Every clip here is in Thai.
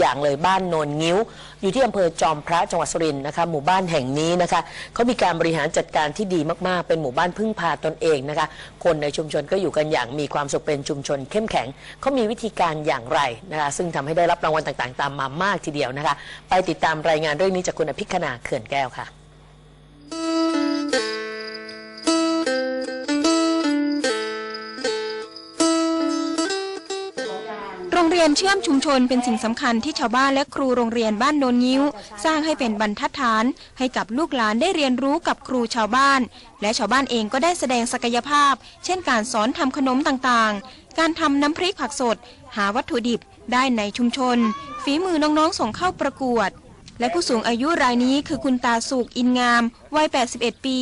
อย่างเลยบ้านโนนงิ้ว อยู่ที่อำเภอจอมพระจังหวัดสุรินทร์นะคะหมู่บ้านแห่งนี้นะคะเขามีการบริหารจัดการที่ดีมากๆ เป็นหมู่บ้านพึ่งพาตนเองนะคะ คนในชุมชนก็อยู่กันอย่างมีความสุขเป็นชุมชนเข้มแข็งเขามีวิธีการอย่างไรนะคะซึ่งทำให้ได้รับรางวัลต่างๆ ตามมามากทีเดียวนะคะ ไปติดตามรายงานเรื่องนี้จากคุณอภิคณาเขื่อนแก้วค่ะ รียนเชื่อมชุมชนเป็นสิ่งสำคัญที่ชาวบ้านและครูโรงเรียนบ้านโนนงิ้ว สร้างให้เป็นบรรทัดฐาน ให้กับลูกหลานได้เรียนรู้กับครูชาวบ้าน และชาวบ้านเองก็ได้แสดงศักยภาพ เช่นการสอนทำขนมต่างๆ การทำน้ำพริกผักสด หาวัตถุดิบได้ในชุมชน ฝีมือน้องๆส่งเข้าประกวด และผู้สูงอายุรายนี้คือคุณตาสุกอินงามวัย 81 ปี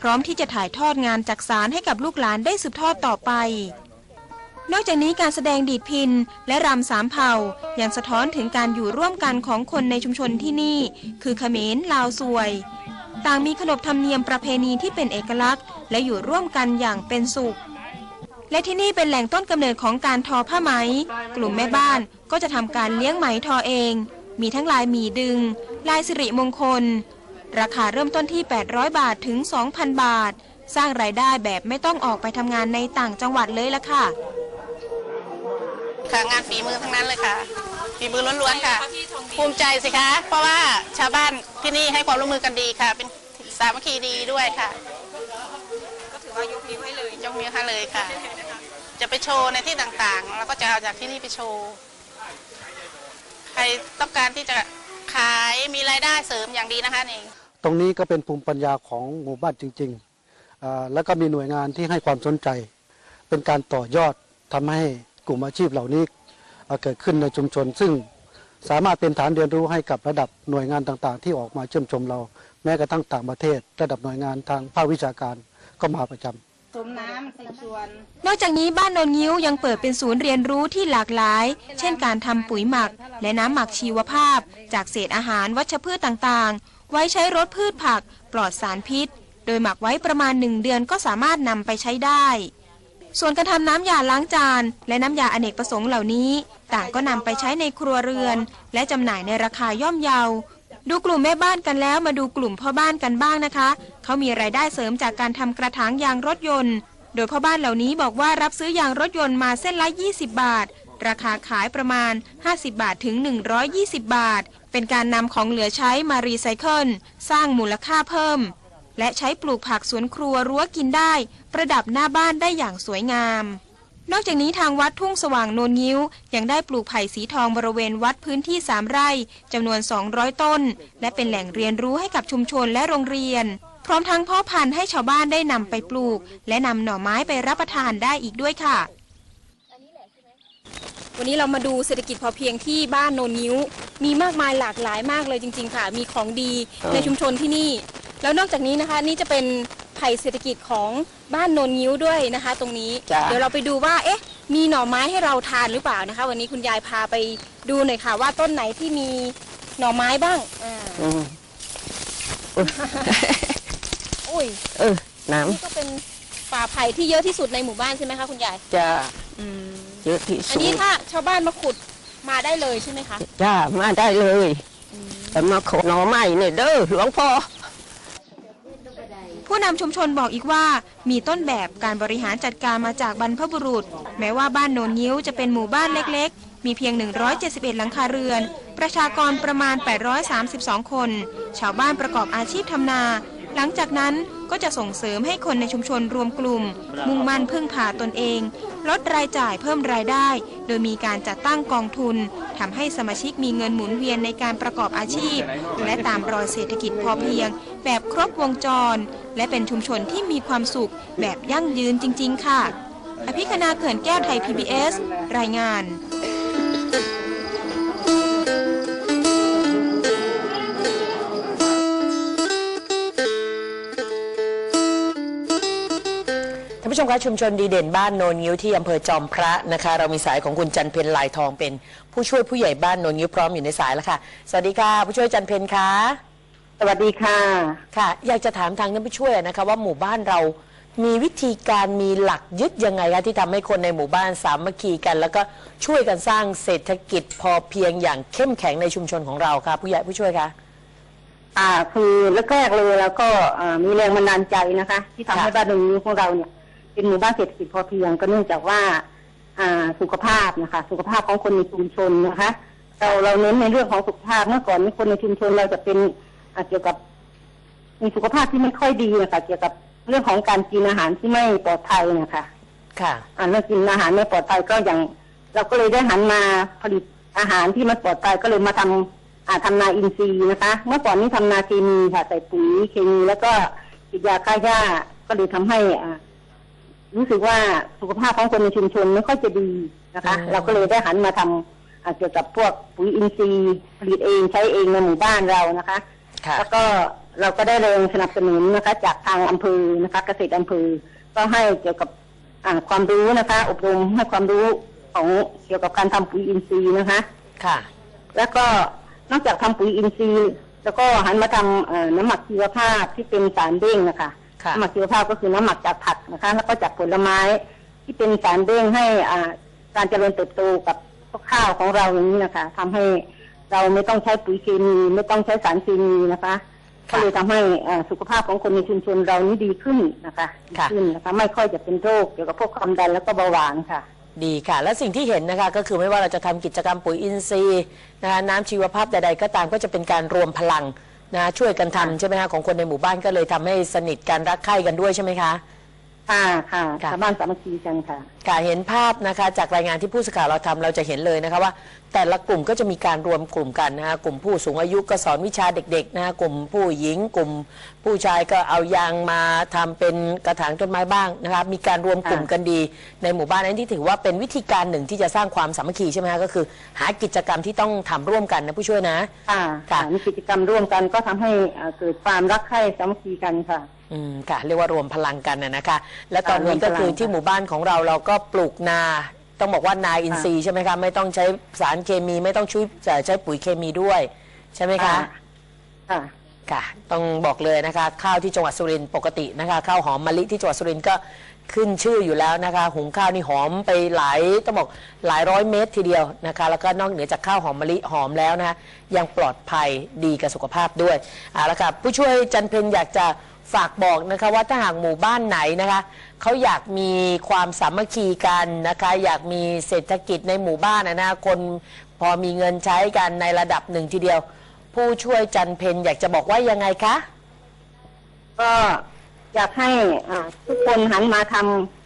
พร้อมที่จะถ่ายทอดงานจักสารให้กับลูกหลานได้สืบทอดต่อไป นอกจากนี้การแสดงดีดพินและรำสามเผ่ายังสะท้อนถึงการอยู่ร่วมกันของคนในชุมชนที่นี่ คือเขมรลาวสวย ต่างมีขนบธรรมเนียมประเพณีที่เป็นเอกลักษณ์ และอยู่ร่วมกันอย่างเป็นสุข และที่นี่เป็นแหล่งต้นกำเนิดของการทอผ้าไหม กลุ่มแม่บ้านก็จะทำการเลี้ยงไหมทอเอง มีทั้งลายหมีดึง ลายสิริมงคล ราคาเริ่มต้นที่ 800 บาทถึง 2,000 บาท สร้างรายได้แบบไม่ต้องออกไปทำงานในต่างจังหวัดเลยละค่ะ ค่ะงานฝีมือทั้งนั้นเลยค่ะฝีมือล้วนๆค่ะ ภูมิใจสิคะ เพราะว่าชาวบ้านที่นี่ให้ความร่วมมือกันดีค่ะ เป็นสามัคคีดีด้วยค่ะ ก็ถือว่ายกนิ้วให้เลยยกมือให้เลยค่ะ จะไปโชว์ในที่ต่างๆ แล้วก็จะเอาจากที่นี่ไปโชว์ ใครต้องการที่จะขายมีรายได้เสริมอย่างดีนะคะนี่ตรงนี้ก็เป็นภูมิปัญญาของหมู่บ้านจริงๆ แล้วก็มีหน่วยงานที่ให้ความสนใจ เป็นการต่อยอดทำให้ กลุ่มอาชีพเหล่านี้อ่าเกิดขึ้นในชุมชน ซึ่งสามารถเป็นฐานเรียนรู้ให้กับระดับหน่วยงานต่างๆ ที่ออกมาเชื่อมชมเรา แม้กระทั่งต่างประเทศ ระดับหน่วยงานทางภาควิชาการก็มาประจำสมน้ำใส่ชวนนอกจากนี้บ้านโนนงิ้วยังเปิดเป็นศูนย์เรียนรู้ที่หลากหลาย เช่นการทำปุ๋ยหมัก และน้ำหมักชีวภาพ จากเศษอาหารวัชพืชต่างๆ ไว้ใช้รดพืชผัก ปลอดสารพิษ โดยหมักไว้ประมาณหนึ่งเดือนก็สามารถนำไปใช้ได้ ส่วนการทำน้ำยาล้างจาน และน้ำยาอเนกประสงค์เหล่านี้ ต่างก็นำไปใช้ในครัวเรือน และจำหน่ายในราคาย่อมเยา ดูกลุ่มแม่บ้านกันแล้วมาดูกลุ่มพ่อบ้านกันบ้างนะคะ เขามีรายได้เสริมจากการทำกระถางยางรถยนต์ โดยพ่อบ้านเหล่านี้บอกว่ารับซื้อยางรถยนต์มาเส้นละ 20 บาท ราคาขายประมาณ 50 บาทถึง 120 บาท เป็นการนำของเหลือใช้มารีไซเคิลสร้างมูลค่าเพิ่ม และใช้ปลูกผักสวนครัวรั้วกินได้ ประดับหน้าบ้านได้อย่างสวยงาม นอกจากนี้ทางวัดทุ่งสว่างโนนยิ้ว ยังได้ปลูกไผ่สีทองบริเวณวัดพื้นที่3ไร่จำนวน 200 ต้น และเป็นแหล่งเรียนรู้ให้กับชุมชนและโรงเรียน พร้อมทั้งพ่อพันธุ์ให้ชาวบ้านได้นำไปปลูก และนำหน่อไม้ไปรับประทานได้อีกด้วยค่ะวันนี้เรามาดูเศรษฐกิจพอเพียงที่บ้านโนนนิ้ว มีมากมายหลากหลายมากเลยจริง ๆ ค่ะ มีของดีในชุมชนที่นี่ แล้วนอกจากนี้นะคะนี่จะเป็นไผ่เศรษฐกิจของบ้านโนนนิ้วด้วยนะคะ ตรงนี้ จ้ะ เดี๋ยวเราไปดูว่า เอ๊ะ มีหน่อไม้ให้เราทานหรือเปล่านะคะ วันนี้คุณยายพาไปดูหน่อยค่ะ ว่าต้นไหนที่มีหน่อไม้บ้างอ่าอืมอุ้ยเออน้นี่ก็เป็นป่าไผ่ที่เยอะที่สุดในหมู่บ้านใช่ไหมคะคุณยายำจะอืมเยอะที่อันสุดนี้ถ้าชาวบ้านมาขุดมาได้เลยใช่ไหมคะ จ้ามาได้เลย แต่มาขอหน่อไม้เนี่ยเด้อหลวงพ่อ ผู้นำชุมชนบอกอีกว่ามีต้นแบบการบริหารจัดการมาจากบรรพบุรุษ แม้ว่าบ้านโนนยิ้วจะเป็นหมู่บ้านเล็กๆ มีเพียง 171 หลังคาเรือน ประชากรประมาณ 832 คน ชาวบ้านประกอบอาชีพทำนา หลังจากนั้น ก็จะส่งเสริมให้คนในชุมชนรวมกลุ่ม มุ่งมั่นพึ่งพาตนเอง ลดรายจ่ายเพิ่มรายได้ โดยมีการจัดตั้งกองทุนทำให้สมาชิกมีเงินหมุนเวียนในการประกอบอาชีพ และตามรอยเศรษฐกิจพอเพียง แบบครบวงจร และเป็นชุมชนที่มีความสุข แบบยั่งยืนจริง ๆ ค่ะ อภิคณาเขื่อนแก้วไทย PBS รายงาน ผู้ชมคะชุมชนดีเด่นบ้านโนนงิ้วที่อำเภอจอมพระนะคะ เรามีสายของคุณจันเพนลายทองเป็น ผู้ช่วยผู้ใหญ่บ้านโนนงิ้วพร้อมอยู่ในสายแล้วค่ะ สวัสดีค่ะ ผู้ช่วยจันเพนคะสวัสดีค่ะค่ะ อยากจะถามทางท่านผู้ช่วยนะคะ ว่าหมู่บ้านเรามีวิธีการมีหลักยึดยังไงคะที่ทำให้คนในหมู่บ้านสามัคคีกัน แล้วก็ช่วยกันสร้างเศรษฐกิจพอเพียงอย่างเข้มแข็งในชุมชนของเราค่ะผู้ใหญ่ผู้ช่วยคะอ่าคือแรกๆเลยแล้วก็อ่ามีแรงบันดาลใจนะคะ ที่ทำให้ค่ะบ้านตรงนี้ของเราเนี่ย เป็นหมู่บ้านเศรษฐกิจพอเพียง ก็เนื่องจากว่าอ่าสุขภาพนะคะ สุขภาพของคนในชุมชนนะคะ เราเราเน้นในเรื่องของสุขภาพเมื่อก่อนนี้คนในชุมชนเราจะเป็นอ่าเกี่ยวกับมีสุขภาพที่ไม่ค่อยดีนะคะ เกี่ยวกับเรื่องของการกินอาหารที่ไม่ปลอดภัยนะคะ ค่ะอ่าเรื่องกินอาหารไม่ปลอดภัยก็อย่าง เราก็เลยได้หันมาผลิตอาหารที่มันปลอดภัยก็เลยมาทำอ่าทำนาอินทรีย์นะคะ เมื่อก่อนนี้ทำนาเคมีค่ะใส่ปุ๋ยเคมีแล้วก็ฉีดยาฆ่าหญ้าก็เลยทำให้อ่า รู้สึกว่าสุขภาพของคนในชุมชนไม่ค่อยจะดีนะคะอืมเราก็เลยได้หันมาทำอ่าเกี่ยวกับพวกปุ๋ยอินทรีย์ผลิตเองใช้เองในหมู่บ้านเรานะคะค่ะแล้วก็เราก็ได้แรงสนับสนุนนะคะ จากทางอำเภอนะคะ เกษตรอำเภอ ก็ให้เกี่ยวกับอ่าความรู้นะคะ อบรมให้ความรู้ของเกี่ยวกับการทำปุ๋ยอินทรีย์นะคะ ค่ะ แล้วก็นอกจากทำปุ๋ยอินทรีย์ แล้วก็หันมาทำเอ่อน้ำหมักชีวภาพที่เป็นสารเด้งนะคะค่ะ น้ำหมักชีวภาพก็คือน้ำหมักจากผักนะคะ แล้วก็จากผลไม้ ที่เป็นสารเด้งให้อ่าการเจริญเติบโตกับข้าวของเราอย่างนี้นะคะทำให้เราไม่ต้องใช้ปุ๋ยเคมีไม่ต้องใช้สารเคมีนะคะก็เลยทำให้อ่าสุขภาพของคนในชุมชนเรานี้ดีขึ้นนะคะดีค่ะขึ้นนะคะ ไม่ค่อยจะเป็นโรคเกี่ยวกับพวกความดันแล้วก็เบาหวานค่ะ ดีค่ะ และสิ่งที่เห็นนะคะก็คือไม่ว่าเราจะทำกิจกรรมปุ๋ยอินทรีย์นะคะน้ำชีวภาพใดๆก็ตามก็จะเป็นการรวมพลัง นะช่วยกันทำใช่ไหมคะของคนในหมู่บ้านก็เลยทำให้สนิทกันรักใคร่กันด้วยใช่ไหมคะ ค่ะค่ะค่ะ ชาวบ้านสามัคคีกันค่ะ ค่ะเห็นภาพนะคะจากรายงานที่ผู้สื่อข่าวเราทำเราจะเห็นเลยนะคะว่า แต่ละกลุ่มก็จะมีการรวมกลุ่มกันนะคะกลุ่มผู้สูงอายุก็สอนวิชาเด็กๆนะคะกลุ่มผู้หญิง กลุ่มผู้ชายก็เอายางมาทำเป็นกระถางต้นไม้บ้างนะคะมีการรวมกลุ่มกันดี ในหมู่บ้านนั้นที่ถือว่าเป็นวิธีการหนึ่งที่จะสร้างความสามัคคีใช่ไหมคะก็คือ หากิจกรรมที่ต้องทำร่วมกันนะผู้ช่วยนะค่ะค่ะมีกิจกรรมร่วมกันก็ทำให้เอ่อเกิดความรักใคร่สามัคคีกันค่ะอืมค่ะเรียกว่ารวมพลังกันนะนะคะ และตอนนี้รวมพลังก็คือที่ค่ะหมู่บ้านของเราเราก็ปลูกนา ต้องบอกว่านาอินทรีย์ใช่ไหมคะไม่ต้องใช้สารเคมีไม่ต้องช่วยใช้ปุ๋ยเคมีด้วย ใช่ไหมคะค่ะค่ะ ต้องบอกเลยนะคะ ข้าวที่จังหวัดสุรินทร์ปกตินะคะ ข้าวหอมมะลิที่จังหวัดสุรินทร์ก็ขึ้นชื่ออยู่แล้วนะคะ หุงข้าวนี่หอมไปหลายต้องบอกหลายร้อยเมตรทีเดียวนะคะ แล้วก็นอกเหนือจากข้าวหอมมะลิหอมแล้วนะคะยังปลอดภัยดีกับสุขภาพด้วยเอาละค่ะผู้ช่วยจันเพญอยากจะฝากบอกนะคะว่าถ้าหากหมู่บ้านไหนนะคะ เขาอยากมีความสามัคคีกันนะคะ อยากมีเศรษฐกิจในหมู่บ้านนะนะคนพอมีเงินใช้กันในระดับหนึ่งทีเดียว ผู้ช่วยจันเพญอยากจะบอกว่ายังไงคะ ก็อยากให้อ่าทุกคนหันมาท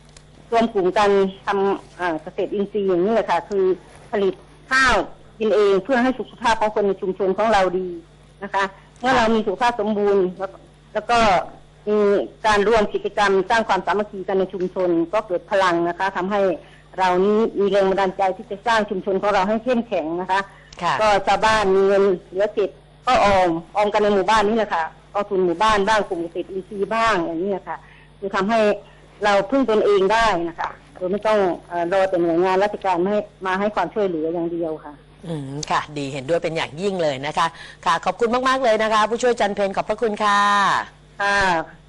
ำรวมกลุ่มกันทำอ่าเกษตรอินทรีย์อย่างนี้แหละค่ะ คือผลิตข้าวกินเองเพื่อให้สุขภาพของคนในชุมชนของเราดีนะคะ เมื่อเรามีสุขภาพสมบูรณ์แล้วแล้วก็ มีการร่วมกิจกรรม สร้างความสามัคคีกันในชุมชน ก็เกิดพลังนะคะทำให้เรานี้มีแรงบันดาลใจที่จะสร้างชุมชนของเราให้เข้มแข็งนะคะค่ะก็ชาวบ้านมีเงินเหลือเก็บก็ออมออมกันในหมู่บ้านนี่แหละค่ะกองทุนหมู่บ้านบ้างกลุ่มเกษตรอินทรีย์บ้างอย่างนี้นะคะคือทำให้เราพึ่งตนเองได้นะคะโดยไม่ต้องเอ่อรอแต่หน่วยงานราชการมาให้มาให้ความช่วยเหลืออย่างเดียวค่ะ อืมค่ะ ดีเห็นด้วยเป็นอย่างยิ่งเลยนะคะ ค่ะ ขอบคุณมาก ๆ เลยนะคะ ผู้ช่วยจันเพนขอบพระคุณค่ะ ค่ะ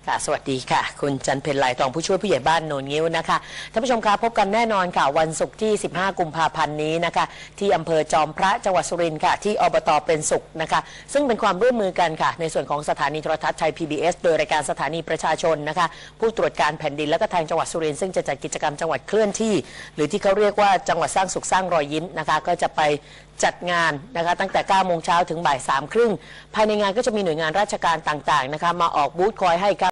ค่ะสวัสดีค่ะ คุณจันเพนไหลทองผู้ช่วยผู้ใหญ่บ้านโนนงิ้วนะคะท่านผู้ชมคะพบกันแน่นอนค่ะ วันศุกร์ที่ 15 กุมภาพันธ์นี้นะคะ ที่อำเภอจอมพระจังหวัดสุรินทร์ค่ะ ที่อบตเป็นสุขนะคะ ซึ่งเป็นความร่วมมือกันค่ะ ในส่วนของสถานีโทรทัศน์ไทย PBS โดยรายการสถานีประชาชนนะคะ ผู้ตรวจการแผ่นดินและก็ทางจังหวัดสุรินทร์ซึ่งจะจัดกิจกรรมจังหวัดเคลื่อนที่ หรือที่เขาเรียกว่าจังหวัดสร้างสุขสร้างรอยยิ้มนะคะ ก็จะไปจัดงานนะคะตั้งแต่ 9 โมงเช้าถึงบ่าย3ครึ่ง ภายในงานก็จะมีหน่วยงานราชการต่างๆนะคะมาออกบูธคอยให้ครับ